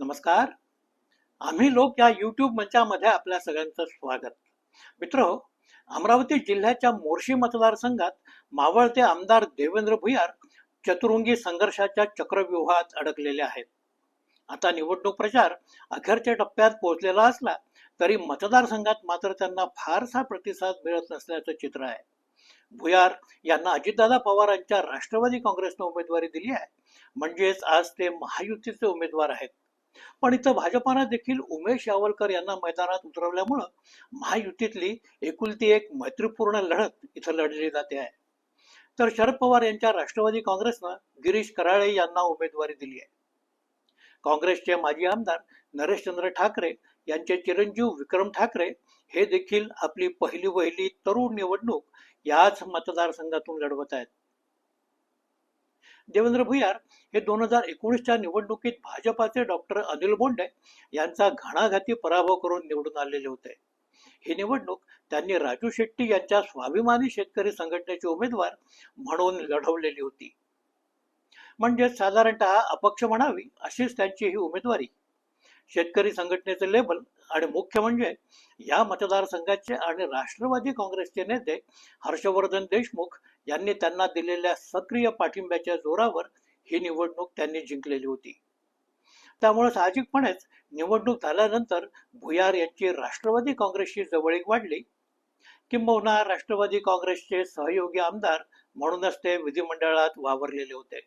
नमस्कार. आम्ही लोक या युट्यूब मंचामध्ये आपल्या सगळ्यांचं स्वागत. मित्र अमरावती जिल्ह्याच्या मोर्शी मतदारसंघात मावळते आमदार देवेंद्र भुयार चतुरुंगी संघर्षाच्या चक्रव्यूहात अडकलेले आहेत. आता निवडणूक प्रचार अखेरच्या टप्प्यात पोहोचलेला असला तरी मतदारसंघात मात्र त्यांना फारसा प्रतिसाद मिळत नसल्याचं चित्र आहे. भुयार यांना अजितदादा पवारांच्या राष्ट्रवादी काँग्रेसनं उमेदवारी दिली आहे. म्हणजेच आज ते महायुतीचे उमेदवार आहेत. पण इथं भाजपानं देखील उमेश यावलकर यांना मैदानात उतरवल्यामुळं महायुतीतली एकुलती एक मैत्रीपूर्ण लढत इथं लढली जाते आहे. तर शरद पवार यांच्या राष्ट्रवादी काँग्रेसनं गिरीश कराळे यांना उमेदवारी दिली आहे. काँग्रेसचे माजी आमदार नरेशचंद्र ठाकरे यांचे चिरंजीव विक्रम ठाकरे हे देखील आपली पहिली वहिली तरुण निवडणूक याच मतदारसंघातून लढवत आहेत. देवेंद्र भुयार हे दोन हजार एकोणीसच्या निवडणुकीत भाजपाचे डॉक्टर अनिल बोंडे यांचा घणाघाती पराभव करून निवडून आलेले होते. ही निवडणूक त्यांनी राजू शेट्टी यांच्या स्वाभिमानी शेतकरी संघटनेचे उमेदवार म्हणून लढवलेली होती. म्हणजे साधारणतः अपक्ष म्हणावी अशीच त्यांची ही उमेदवारी. शेतकरी संघटनेचे लेबल आणि मुख्य म्हणजे या मतदारसंघाचे आणि राष्ट्रवादी काँग्रेसचे नेते हर्षवर्धन देशमुख यांनी त्यांना दिलेल्या सक्रिय पाठिंब्याच्या जोरावर ही निवडणूक त्यांनी जिंकलेली होती. त्यामुळे साहजिकपणेच निवडणूक झाल्यानंतर भुयार यांची राष्ट्रवादी काँग्रेसशी जवळीक वाढली. किंबहुना राष्ट्रवादी काँग्रेसचे सहयोगी आमदार म्हणूनच ते विधिमंडळात वावरलेले होते.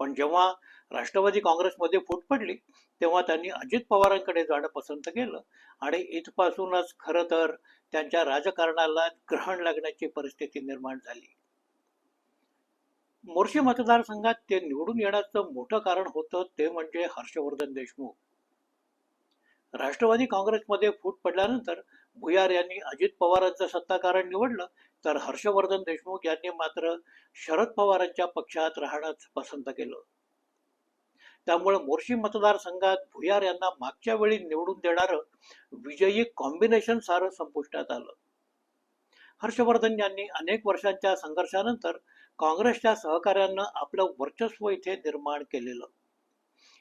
पण जेव्हा राष्ट्रवादी काँग्रेसमध्ये फूट पडली तेव्हा त्यांनी अजित पवारांकडे जाणं पसंत केलं. आणि इथपासूनच खरं तर त्यांच्या राजकारणाला ग्रहण लागण्याची परिस्थिती निर्माण झाली. मोर्शी मतदारसंघात ते निवडून येण्याचं मोठं कारण होतं ते म्हणजे हर्षवर्धन देशमुख. राष्ट्रवादी काँग्रेसमध्ये फूट पडल्यानंतर भुयार यांनी अजित पवारांचं सत्ताकारण निवडलं तर हर्षवर्धन देशमुख यांनी मात्र शरद पवारांच्या पक्षात राहणंच पसंत केलं. त्यामुळे मोर्शी मतदारसंघात भुयार यांना मागच्या वेळी निवडून देणारं विजयी कॉम्बिनेशन सारं संपुष्टात आलं. हर्षवर्धन यांनी अनेक वर्षांच्या संघर्षानंतर काँग्रेसच्या सहकार्यानं आपलं वर्चस्व इथे निर्माण केलेलं.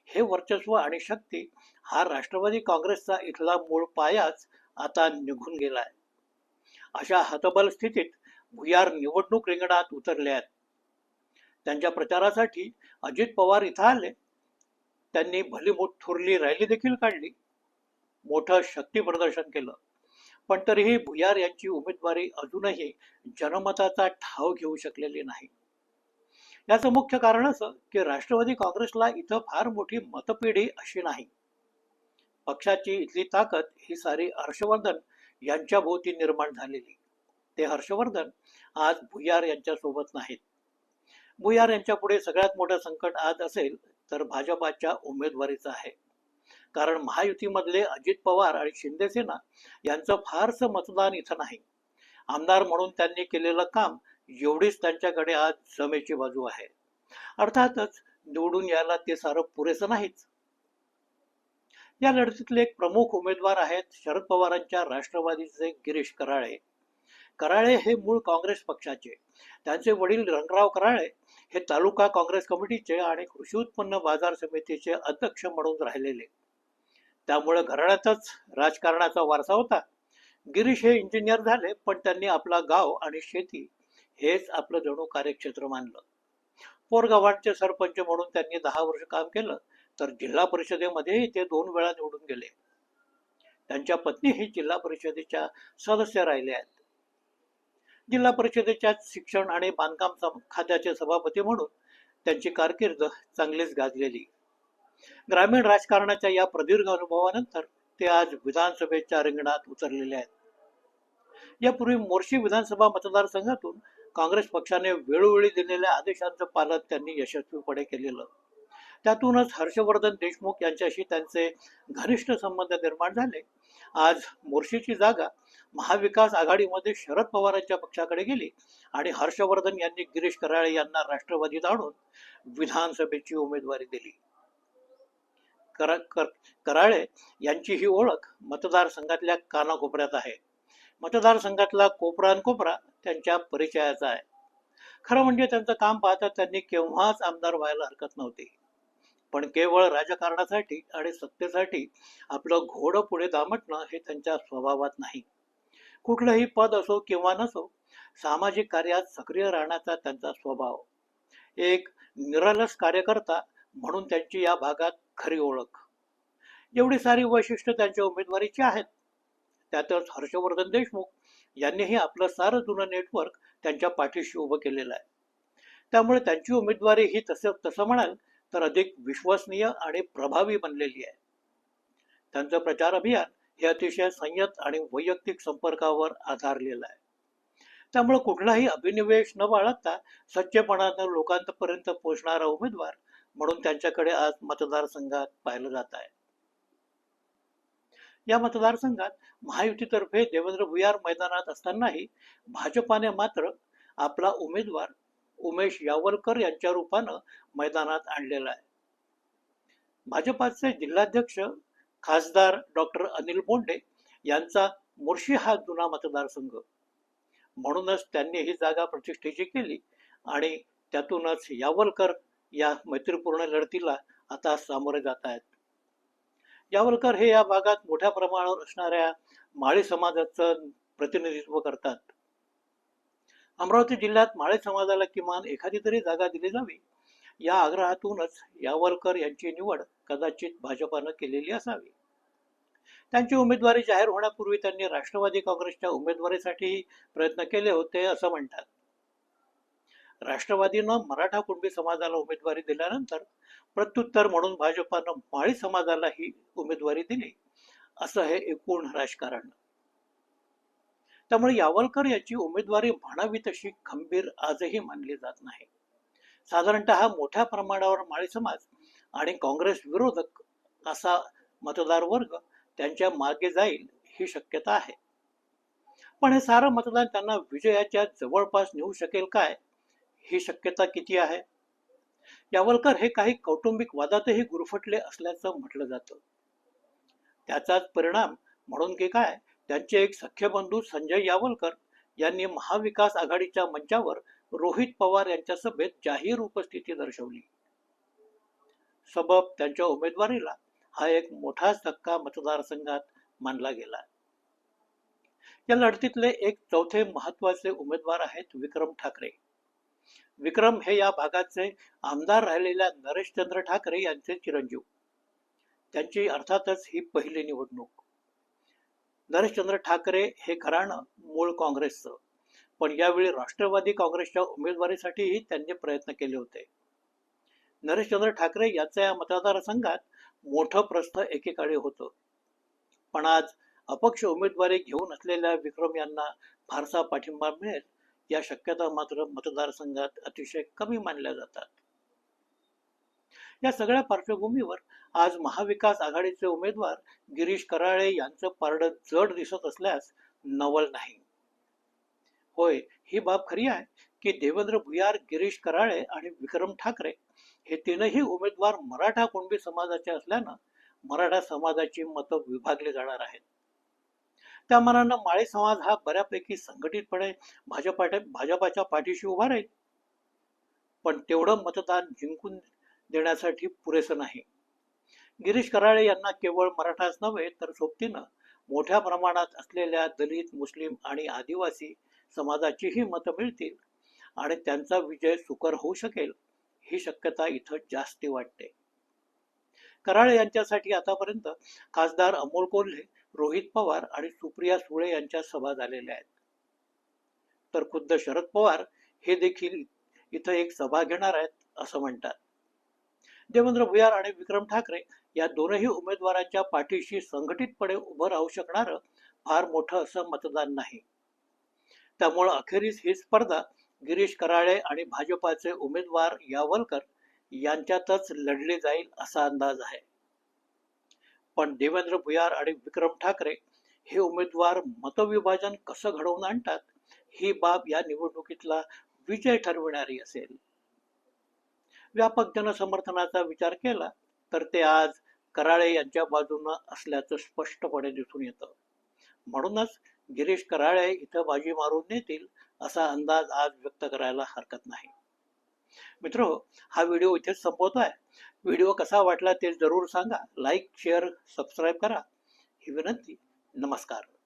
हे वर्चस्व आणि शक्ती हा राष्ट्रवादी काँग्रेसचा इथला मूळ पायाच आता निघून गेलाय. अशा हतबल स्थितीत भुयार निवडणूक रिंगणात उतरले आहेत. त्यांच्या प्रचारासाठी अजित पवार इथं आले. त्यांनी भली मोठ थोरली रॅली देखील काढली. मोठं शक्ती प्रदर्शन केलं. पण तरीही भुयार यांची उमेदवारी अजूनही जनमताचा ठाव घेऊ शकलेली नाही. याचं मुख्य कारण असं की राष्ट्रवादी काँग्रेसला इथं फार मोठी मतपेढी अशी नाही. पक्षाची इथली ताकद ही सारी हर्षवर्धन यांच्या भोवती निर्माण झालेली. ते हर्षवर्धन आज भुयार यांच्या सोबत नाहीत. भुयार यांच्या पुढे सगळ्यात मोठं संकट आज असेल तर भाजपाच्या उमेदवारीचा आहे. कारण महायुतीमधले अजित पवार आणि शिंदेसेना यांचं फारसं मतदान इथं नाही. आमदार म्हणून त्यांनी केलेलं काम एवढीच त्यांच्याकडे आज समेची बाजू आहे. अर्थातच निवडून यायला ते सारं पुरेसं नाहीच. या लढतीतले एक प्रमुख उमेदवार आहेत शरद पवारांच्या राष्ट्रवादीचे गिरीश कराळे. कराळे हे मूळ काँग्रेस पक्षाचे. त्यांचे वडील रंगराव कराळे हे तालुका काँग्रेस कमिटीचे आणि कृषी उत्पन्न बाजार समितीचे अध्यक्ष म्हणून राहिलेले. त्यामुळे घराण्यातच राजकारणाचा वारसा होता. गिरीश हे इंजिनियर झाले पण त्यांनी आपला गाव आणि शेती हेच आपलं जणू कार्यक्षेत्र मानलं. पोरगावांचे सरपंच म्हणून त्यांनी दहा वर्ष काम केलं तर जिल्हा परिषदेमध्येही ते दोन वेळा निवडून गेले. त्यांच्या पत्नीही जिल्हा परिषदेच्या सदस्य राहिले आहेत. जिल्हा परिषदेच्या शिक्षण आणि बांधकाम खात्याचे सभापती म्हणून त्यांची कारकीर्द चांगलीच गाजलेली. ग्रामीण राजकारणाच्या या प्रदीर्घ अनुभवानंतर ते आज विधानसभेच्या रिंगणात उतरलेले आहेत. यापूर्वी मोर्शी विधानसभा मतदारसंघातून काँग्रेस पक्षाने वेळोवेळी दिलेल्या आदेशांचं पालन त्यांनी यशस्वीपणे केलेलं. त्यातूनच हर्षवर्धन देशमुख यांच्याशी त्यांचे घनिष्ठ संबंध निर्माण झाले. आज मोर्शीची जागा महाविकास आघाडीमध्ये शरद पवारांच्या पक्षाकडे गेली आणि हर्षवर्धन यांनी गिरीश कराळे यांना राष्ट्रवादीत आणून विधानसभेची उमेदवारी दिली. करा कर- कराळे यांची ही ओळख मतदारसंघातल्या कानाकोपऱ्यात आहे. मतदारसंघातला कोपरा आणि कोपरा त्यांच्या परिचयाचा आहे. खरं म्हणजे त्यांचं काम पाहता त्यांनी केव्हाच आमदार व्हायला हरकत नव्हती. पण केवळ राजकारणासाठी आणि सत्तेसाठी आपलं घोडं पुढे दामटणं हे त्यांच्या स्वभावात नाही. कुठलंही पद असो किंवा नसो सामाजिक कार्यात सक्रिय राहण्याचा त्यांचा स्वभाव. एक निरलस कार्यकर्ता म्हणून त्यांची या भागात खरी ओळख. एवढी सारी वैशिष्ट्य त्यांच्या उमेदवारीची आहेत. त्यातच हर्षवर्धन देशमुख यांनीही आपलं सारं जुनं नेटवर्क त्यांच्या पाठीशी उभं केलेलं आहे. त्यामुळे त्यांची उमेदवारी ही तसं तसं म्हणाल तर अधिक विश्वसनीय आणि प्रभावी बनलेली आहे. त्यांचं प्रचार अभियान हे अतिशय संयत आणि वैयक्तिक संपर्कावर आधारलेलं आहे. त्यामुळे कुठलाही अभिनिवेश न बाळगता सच्चेपणानं लोकांपर्यंत पोहोचणारा उमेदवार म्हणून त्यांच्याकडे आज मतदारसंघात पाहिलं जात आहे. या मतदारसंघात महायुतीतर्फे देवेंद्र भुयार मैदानात असतानाही भाजपाने मात्र आपला उमेदवार उमेश यावलकर यांच्या रूपानं मैदानात आणलेला आहे. भाजपाचे जिल्हाध्यक्ष खासदार डॉक्टर अनिल बोंडे यांचा मुर्शी हा जुना मतदारसंघ. म्हणूनच त्यांनी ही जागा प्रतिष्ठेची केली आणि त्यातूनच यावलकर या मैत्रीपूर्ण लढतीला आता सामोरे जात आहेत. यावलकर हे या भागात मोठ्या प्रमाणावर असणाऱ्या माळी समाजाचं प्रतिनिधित्व करतात. अमरावती जिल्ह्यात माळे समाजाला किमान एखादी तरी जागा दिली जावी. या आग्रहातूनच यावलकर यांची निवड कदाचित भाजपानं केलेली असावी. त्यांची उमेदवारी जाहीर होण्यापूर्वी त्यांनी राष्ट्रवादी काँग्रेसच्या उमेदवारीसाठी प्रयत्न केले होते असं म्हणतात. राष्ट्रवादीनं मराठा कुणबी समाजाला उमेदवारी दिल्यानंतर प्रत्युत्तर म्हणून भाजपानं माळी समाजाला ही उमेदवारी दिली. असं हे एकूण राजकारण. त्यामुळे यावलकर याची उमेदवारी म्हणावी तशी खंबीर आजही मानली जात नाही. साधारणतः मोठ्या प्रमाणावर माळी समाज आणि काँग्रेस विरोधक असा मतदार वर्ग त्यांच्या मागे जाईल ही शक्यता आहे. पण हे सारं मतदान त्यांना विजयाच्या जवळपास नेऊ शकेल काय? ही शक्यता किती आहे? यावलकर हे काही कौटुंबिक वादातही गुरफटले असल्याचं म्हटलं जातं. त्याचाच परिणाम म्हणून की काय? त्यांचे एक सख्य बंधू संजय यावलकर यांनी महाविकास आघाडीच्या मंचावर रोहित पवार यांच्या सभेत जाहीर उपस्थिती दर्शवली. सबब त्यांच्या उमेदवारीला हा एक मोठाच धक्का मतदारसंघात मानला गेला. या लढतीतले एक चौथे महत्त्वाचे उमेदवार आहेत विक्रम ठाकरे. विक्रम हे या भागाचे आमदार राहिलेल्या नरेशचंद्र ठाकरे यांचे चिरंजीव. त्यांची अर्थातच ही पहिली निवडणूक. नरेशचंद्र ठाकरे हे घराणं मूळ काँग्रेसचं. पण यावेळी राष्ट्रवादी काँग्रेसच्या उमेदवारीसाठीही त्यांनी प्रयत्न केले होते. नरेशचंद्र ठाकरे यांचा या मतदारसंघात मोठं प्रस्थ एकेकाळी होतं. पण आज अपक्ष उमेदवारी घेऊन असलेल्या विक्रम यांना फारसा पाठिंबा मिळेल या शक्यता मात्र मतदारसंघात अतिशय कमी मानल्या जातात. या सगळ्या पार्श्वभूमीवर आज महाविकास आघाडीचे उमेदवार गिरीश कराळे यांचं पारडं जड दिसत असल्यास नवल नाही. होय ही बाब खरी आहे की देवेंद्र भुयार गिरीश कराळे आणि विक्रम ठाकरे हे तीनही उमेदवार मराठा कुणबी समाजाचे असल्यानं मराठा समाजाची मतं विभागली जाणार आहेत. त्या मनानं माळे समाज हा बऱ्यापैकी संघटितपणे भाजपा भाजपाच्या पाठीशी उभा राहील. पण तेवढं मतदान जिंकून देण्यासाठी पुरेसं नाही. गिरीश कराळे यांना केवळ मराठाच नव्हे तर सोबतीनं मोठ्या प्रमाणात असलेल्या दलित मुस्लिम आणि आदिवासी समाजाचीही मतं मिळतील आणि त्यांचा विजय सुकर होऊ शकेल ही शक्यता इथं जास्ती वाटते. कराळे यांच्यासाठी आतापर्यंत खासदार अमोल कोल्हे रोहित पवार आणि सुप्रिया सुळे यांच्या सभा झालेल्या आहेत. तर खुद्द शरद पवार हे देखील इथं एक सभा घेणार आहेत असं म्हणतात. देवेंद्र भुयार आणि विक्रम ठाकरे या दोनही उमेदवारांच्या पाठीशी संघटितपणे उभं राहू शकणारं फार मोठं असं मतदान नाही. त्यामुळं अखेरीस ही स्पर्धा गिरीश कराळे आणि भाजपाचे उमेदवार यावलकर यांच्यातच लढली जाईल असा अंदाज आहे. पण देवेंद्र भुयार आणि विक्रम ठाकरे हे उमेदवार मतविभाजन कसं घडवून आणतात ही बाब या निवडणुकीतला विजय ठरविणारी असेल. व्यापक जनसमर्थनाचा विचार केला तर ते आज कराळे यांच्या बाजूनं असल्याचं स्पष्टपणे दिसून येतं. म्हणूनच गिरीश कराळे इथं बाजी मारून नेतील असा अंदाज आज व्यक्त करायला हरकत नाही. मित्र हा व्हिडिओ इथेच संपवतोय. व्हिडिओ कसा वाटला ते जरूर सांगा. लाईक शेअर सबस्क्राईब करा. ही विनंती. नमस्कार.